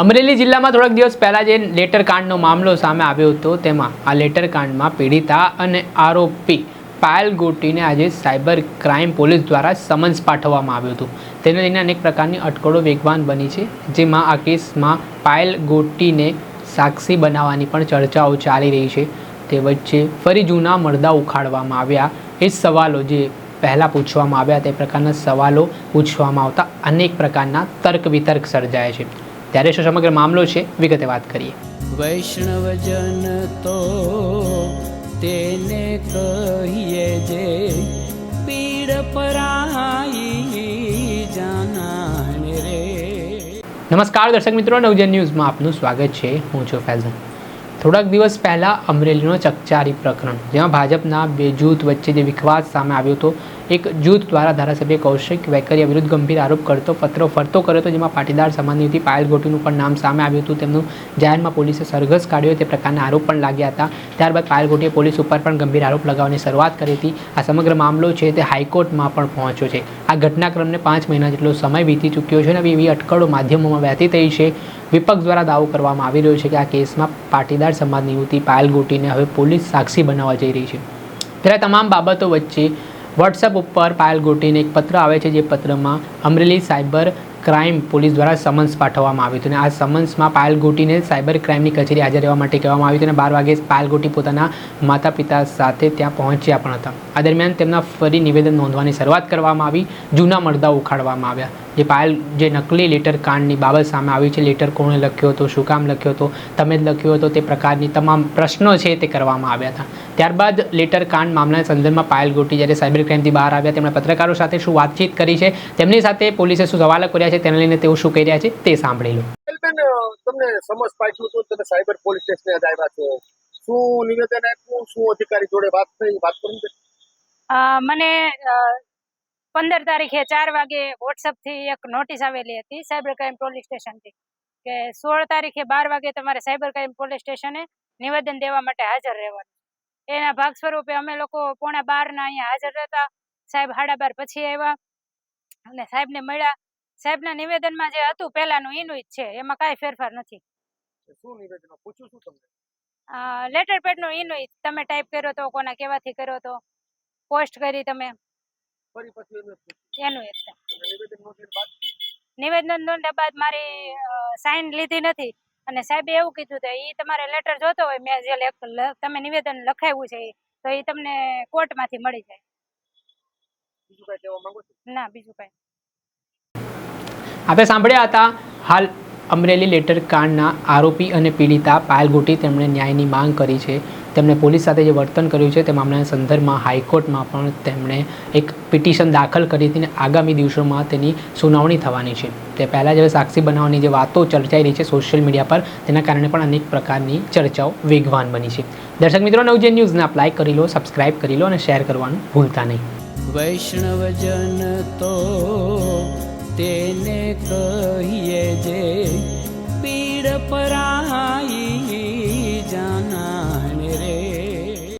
અમરેલી જિલ્લામાં થોડાક દિવસ પહેલાં જે લેટર કાંડનો મામલો સામે આવ્યો હતો, તેમાં આ લેટર કાંડમાં પીડિતા અને આરોપી પાયલ ગોટીને આજે સાયબર ક્રાઇમ પોલીસ દ્વારા સમન્સ પાઠવવામાં આવ્યું હતું. તેને લઈને અનેક પ્રકારની અટકળો વેગવાન બની છે, જેમાં આ કેસમાં પાયલ ગોટીને સાક્ષી બનાવવાની પણ ચર્ચાઓ ચાલી રહી છે. તે વચ્ચે ફરી જૂના મરદા ઉખાડવામાં આવ્યા એ સવાલો જે પહેલાં પૂછવામાં આવ્યા, તે પ્રકારના સવાલો પૂછવામાં આવતા અનેક પ્રકારના તર્ક વિતર્ક સર્જાય છે. ત્યારે શું સમગ્ર મામલો છે? વિગતે વાત કરીએ. વૈષ્ણવજન તો તેને કહીએ જે પીડ પરાઈ જાનાને રે. નમસ્કાર દર્શક મિત્રો નવજન ન્યૂઝમાં આપનું સ્વાગત છે. હું છું ફૈઝન થોડાક દિવસ પહેલાં અમરેલીનો ચકચારી પ્રકરણ જેમાં ભાજપના બે જૂથ વચ્ચે જે વિખવાદ સામે આવ્યો હતો, એક જૂથ દ્વારા ધારાસભ્ય કૌશિક વેકરિયા વિરુદ્ધ ગંભીર આરોપ કરતો, પત્રો ફરતો કર્યો હતો, જેમાં પાટીદાર સમાજની હતી પાયલ ગોટીનું પણ નામ સામે આવ્યું હતું. તેમનું જાહેરમાં પોલીસે સરઘસ કાઢ્યો, તે પ્રકારના આરોપ પણ લાગ્યા હતા. ત્યારબાદ પાયલ ગોટીએ પોલીસ ઉપર પણ ગંભીર આરોપ લગાવવાની શરૂઆત કરી હતી. આ સમગ્ર મામલો છે તે હાઈકોર્ટમાં પણ પહોંચ્યો છે. આ ઘટનાક્રમને પાંચ મહિના જેટલો સમય વીતી ચૂક્યો છે અને એવી અટકળો માધ્યમોમાં વહેતી થઈ છે. વિપક્ષ દ્વારા દાવો કરવામાં આવી રહ્યો છે કે આ કેસમાં પાટીદાર સમાજની યુવતી પાયલ ગોટીને હવે પોલીસ સાક્ષી બનાવવા જઈ રહી છે. ત્યારે તમામ બાબતો વચ્ચે વોટ્સએપ ઉપર પાયલ ગોટીને એક પત્ર આવે છે, જે પત્રમાં અમરેલી સાયબર ક્રાઇમ પોલીસ દ્વારા સમન્સ પાઠવવામાં આવ્યું હતું અને આ સમન્સમાં પાયલ ગોટીને સાયબર ક્રાઇમની કચેરી હાજર રહેવા માટે કહેવામાં આવ્યું હતું અને બાર વાગે પાયલ ગોટી પોતાના માતા પિતા સાથે ત્યાં પહોંચ્યા પણ હતા. આ દરમિયાન તેમના ફરી નિવેદન નોંધવાની શરૂઆત કરવામાં આવી, જૂના મરદા ઉખાડવામાં આવ્યા. જે પાયલ જે નકલી લેટર કાંડની બાબત સામે આવી છે લેટર કોણે લખ્યો હતો શું કામ લખ્યો હતો તમે જ લખ્યો હતો તે પ્રકારની તમામ પ્રશ્નો છે તે કરવામાં આવ્યા હતા. ત્યારબાદ લેટર કાંડ મામલાના સંદર્ભમાં પાયલ ગોટી જ્યારે સાયબર ક્રાઇમથી બહાર આવ્યા તેમણે પત્રકારો સાથે શું વાતચીત કરી છે તેમની સાથે પોલીસે શું સવાલો કર્યા છે તેને લઈને તેઓ શું કહી રહ્યા છે તે સાંભળી લો. તમને સમજ પાછું હતું તમે સાયબર પોલીસ સ્ટેશને આવ્યા છો. શું નિવેદન આપ્યું? શું અધિકારી જોડે વાત થઈ? વાત કરી? મને પંદર તારીખે ચાર વાગે વોટ્સઅપથી એક નોટિસ આવેલી હતી સાયબર ક્રાઇમ પોલીસ સ્ટેશનથી કે સોળ તારીખે બાર વાગે તમારે સાયબર ક્રાઇમ પોલીસ સ્ટેશને નિવેદન દેવા માટે હાજર રહેવાનું. એના ભાગ સ્વરૂપે અમે લોકો પોણા બારના અહીંયા હાજર રહેતા. સાહેબ હાડા બાર પછી આવ્યા અને સાહેબને મળ્યા. સાહેબના નિવેદનમાં જે હતું પહેલાનું એનું જ છે એમાં કાંઈ ફેરફાર નથી. શું નિવેદન પૂછું છું તમને? લેટર પેડનું એનું તમે ટાઈપ કર્યો તો કોના કેવાથી કર્યો તો? પોસ્ટ કરી તમે. ફરી પછી એનું નિવેદન નોંધ્યા બાદ મારી સાઈન લીધી નથી. અને સાહેબે એવું કીધું કે એ તમારે લેટર જોતો હોય મેં જે લેખ- તમે નિવેદન લખાવ્યું છે તો એ તમને કોર્ટમાંથી મળી જાય. બીજું કઈ કહેવા માંગો છો? ના બીજું કાંઈ. આપણે સાંભળ્યા હતા હાલ અમરેલી લેટર કાંડના આરોપી અને પીડિતા પાયલ ગોટી તેમણે ન્યાયની માંગ કરી છે. તેમણે પોલીસ સાથે જે વર્તન કર્યું છે તે મામલાના સંદર્ભમાં હાઈકોર્ટમાં પણ તેમણે એક પિટિશન દાખલ કરી હતી અને આગામી દિવસોમાં તેની સુનાવણી થવાની છે. તે પહેલાં જ હવે સાક્ષી બનાવવાની જે વાતો ચર્ચાઈ રહી છે સોશિયલ મીડિયા પર, તેના કારણે પણ અનેક પ્રકારની ચર્ચાઓ વેગવાન બની છે. દર્શક મિત્રો, નવજે ન્યૂઝને લાઈક કરી લો સબસ્ક્રાઇબ કરી લો અને શેર કરવાનું ભૂલતા નહીં. વૈષ્ણવજન તો તેને કહીએ જે પીડ પરાઈ